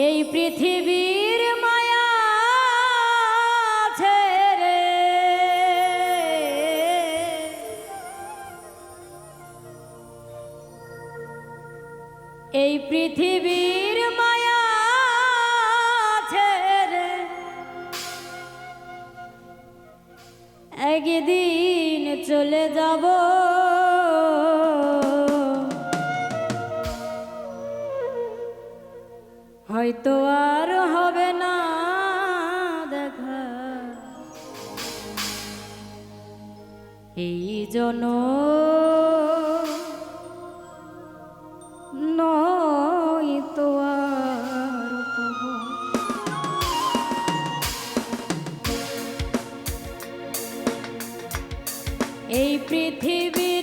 এই পৃথিবীর মায়া ছেড়ে এই পৃথিবীর মায়া ছেড়ে একদিন চলে যাব হয়তো আর হবে না দেখা। এই জন আর এই পৃথিবীর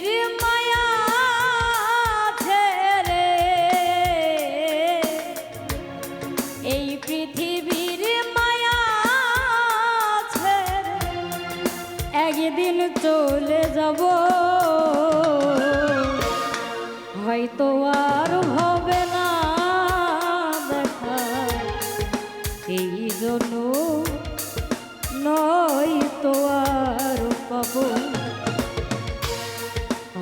একদিন চলে যাব। হয়তো আর হবে না দেখা। এই জন্য নয় তো আর পাব।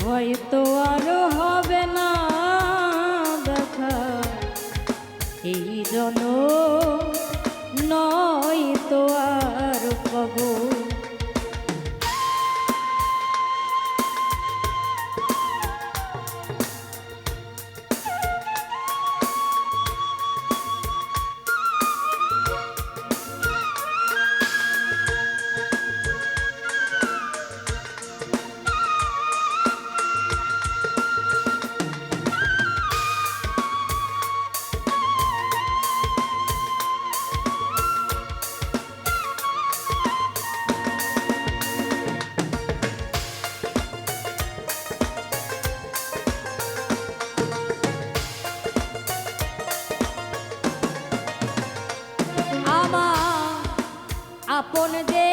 হয়তো আর হবে না দেখা। এই জন নয় তো আর পাবো।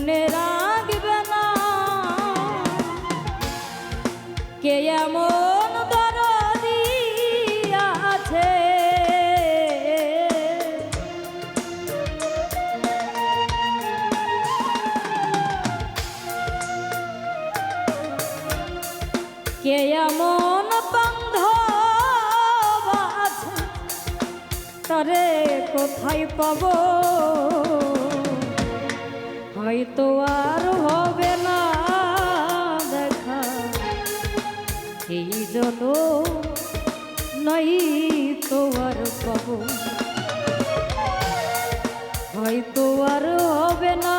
মনে রাখবে না। কে এমন আছে? কে এমন বন্ধ আছে? কোথায় পাব? হয়তো আর হবে না দেখা। এই জন্য নাই তো আর পাব হয়তো আর হবে না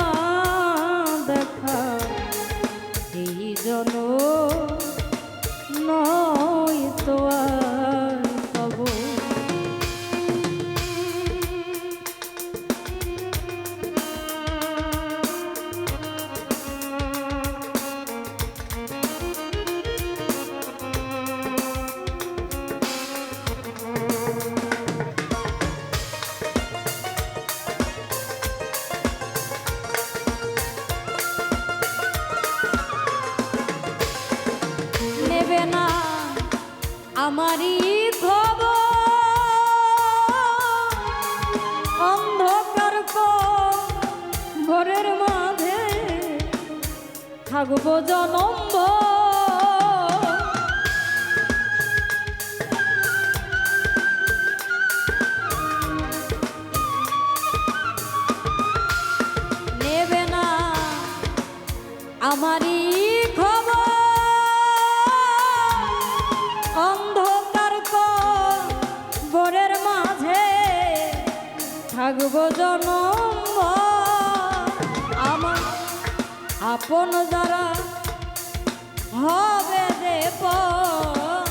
থাকব জনম্ব নেবে না আমারই খবর। অন্ধকার গোরের মাঝে থাকব জনম আপন যারা হবে পর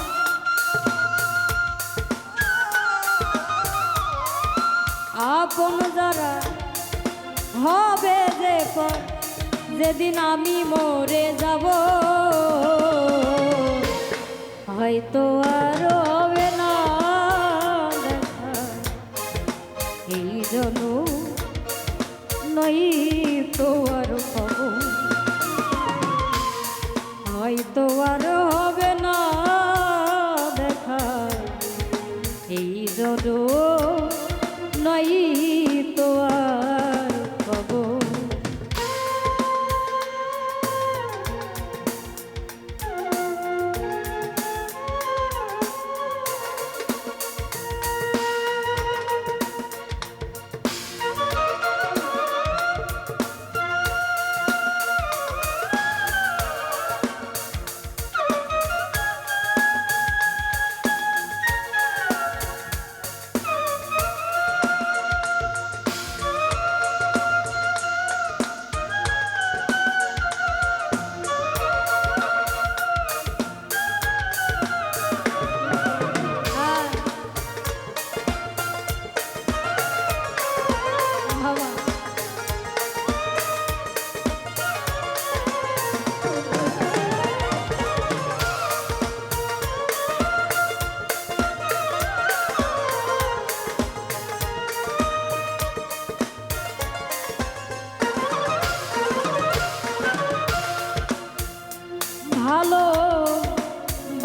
আপন যারা হবে পর যেদিন আমি মরে যাব। হয়তো আর হবে না এই জন্য নই হয়তো আর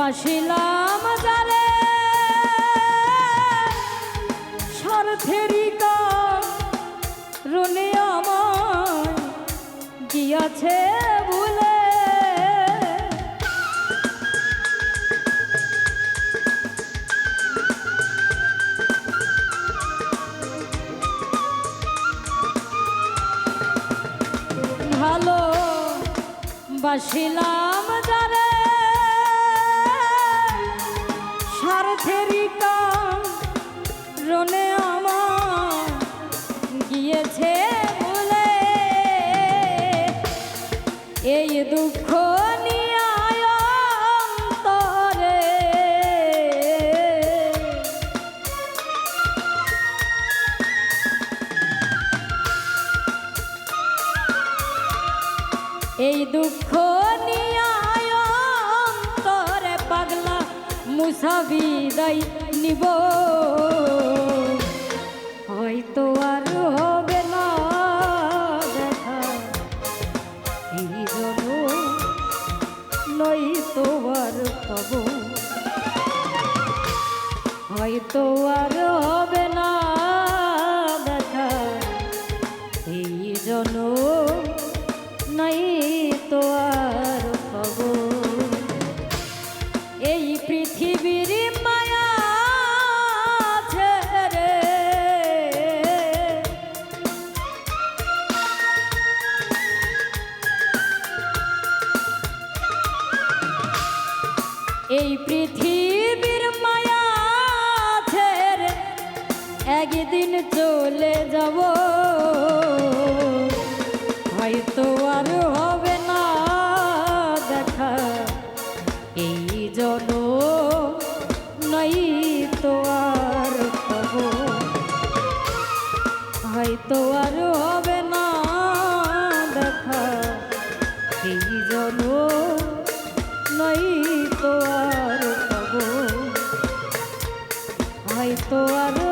বাসিলাম যারে স্বার্থেরই রুনে আমার গিয়াছে ভুলে। ভালো বাসিলাম মুসাবিদাই নিব। হয়তো আর হবে না এই জন্য নই তো আর পাব। হয়তো এই পৃথিবীর মায়া ছেড়ে একদিন চলে যাব। হয়তো আর